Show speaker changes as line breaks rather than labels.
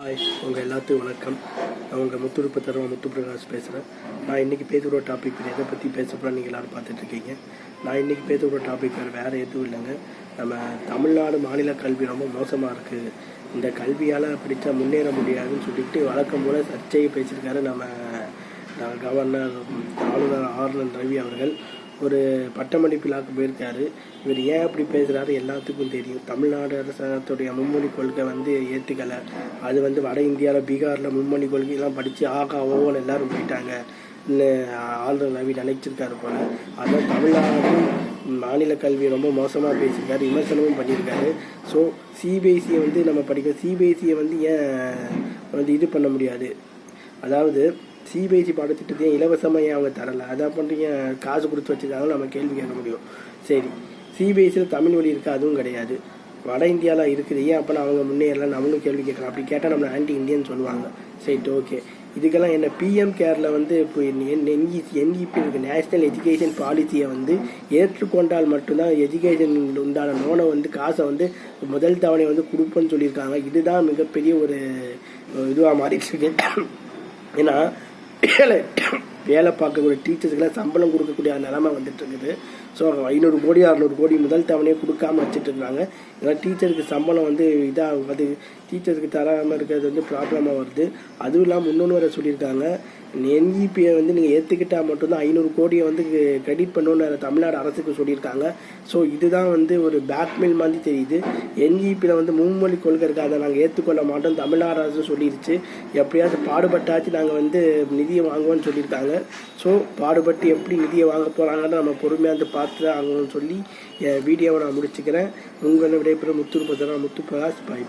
Hi உங்கள் எல்லாத்துக்கும் வணக்கம். நான் உங்கள் முத்துருப்பு தருவா முத்து பிரகாஷ் பேசுகிறேன் நான் இன்றைக்கி பேசுகிற டாபிக் எதை பற்றி பேச போகிறேன் நீங்கள் எல்லோரும் பார்த்துட்ருக்கீங்க நான் இன்றைக்கி பேசுகிற டாபிக் வேறு வேறு எதுவும் இல்லைங்க. நம்ம தமிழ்நாடு மாநில கல்வி ரொம்ப மோசமாக இருக்குது இந்த கல்வியால் படித்தா முன்னேற முடியாதுன்னு சொல்லிட்டு வழக்கம் போல் சர்ச்சையை பேசியிருக்காரு நம்ம நம்ம கவர்னர் ஆளுநர் ஆர்என் ரவி அவர்கள். ஒரு பட்டமளிப்பு விழாக்கு போயிருக்காரு. இவர் ஏன் அப்படி பேசுகிறாரு எல்லாத்துக்கும் தெரியும். தமிழ்நாடு அரசாங்கத்துடைய மும்மொழி கொள்கை வந்து ஏற்றுக்கலை அது வந்து வட இந்தியாவில் பீகாரில் மும்மொழி கொள்கையெல்லாம் படித்து ஆகா ஓவன் எல்லாரும் போயிட்டாங்க. ஆளுநர் ரவி நினைச்சிருக்காரு போல. அதான் தமிழ்நாடும் மாநில கல்வி ரொம்ப மோசமாக பேசியிருக்காரு விமர்சனமும் பண்ணியிருக்காரு. ஸோ சிபிஎஸ்சியை வந்து நம்ம படிக்க சிபிஎஸ்சியை வந்து ஏன் வந்து இது பண்ண முடியாது? அதாவது சிபிஎஸ்சி பாடத்திட்டத்தையும் இலவசமாக ஏன் அவங்க தரலை? அதான் பண்ணுறீங்க காசு கொடுத்து வச்சுருக்காங்க நம்ம கேள்வி கேட்க முடியும். சரி. சிபிஎஸ்சியில் தமிழ் மொழி இருக்குது அதுவும் கிடையாது. வட இந்தியாவில் இருக்குது. ஏன் அப்போ அவங்க முன்னேறலாம் நம்மளும் கேள்வி கேட்கலாம் அப்படி கேட்டால் நம்ம ஆன்டி இந்தியன் சொல்லுவாங்க. சரி ஓகே இதுக்கெல்லாம் என்ன பிஎம் கேரில் வந்து இப்போ என்இ என்இபி இருக்குது நேஷ்னல் எஜுகேஷன் பாலிசியை வந்து ஏற்றுக்கொண்டால் மட்டும்தான் எஜுகேஷன் உண்டான லோனை வந்து காசை வந்து முதல் தவணை வந்து கொடுப்போன்னு சொல்லியிருக்காங்க. இதுதான் மிகப்பெரிய ஒரு இதுவாக மாறிட்டு இருக்கு. ஏன்னா வேலை வேலை பார்க்கக்கூடிய டீச்சர்ஸ்க்கெல்லாம் சம்பளம் கொடுக்கக்கூடிய நிலமை வந்துட்டு இருக்குது ஸோ ஐநூறு கோடி அறநூறு கோடி முதல் தவணையை கொடுக்காம வச்சுட்டு இருக்காங்க இதெல்லாம் டீச்சருக்கு சம்பளம் வந்து இதாக அது டீச்சருக்கு தராமல் இருக்கிறது வந்து ப்ராப்ளமாக வருது. அதுவும் இல்லாமல் இன்னொன்று வர சொல்லியிருக்காங்க. என்இபியை வந்து நீங்கள் ஏற்றுக்கிட்டால் மட்டும்தான் ஐநூறு கோடியை வந்து கிரெடிட் பண்ணணும்னு தமிழ்நாடு அரசுக்கு சொல்லியிருக்காங்க. ஸோ இதுதான் வந்து ஒரு பேட்மில் மாதிரி தெரியுது. என்இபியில் வந்து மும்மொழி கொள்கை இருக்குது அதை நாங்கள் ஏற்றுக்கொள்ள மாட்டோம். தமிழ்நாடு அரசு சொல்லிடுச்சு எப்படியாவது பாடுபட்டாச்சு நாங்கள் வந்து நிதியை வாங்குவோம்னு சொல்லியிருக்காங்க. ஸோ பாடுபட்டு எப்படி நிதியை வாங்க போகிறாங்கன்னு நம்ம பொறுமையாக வந்து பார்த்து தான் ஆகணும்னு சொல்லி என் வீடியோவை நான் முடிச்சுக்கிறேன். உங்களை விடைபெறும் முத்து முத்து பிரகாஷ் பாய்.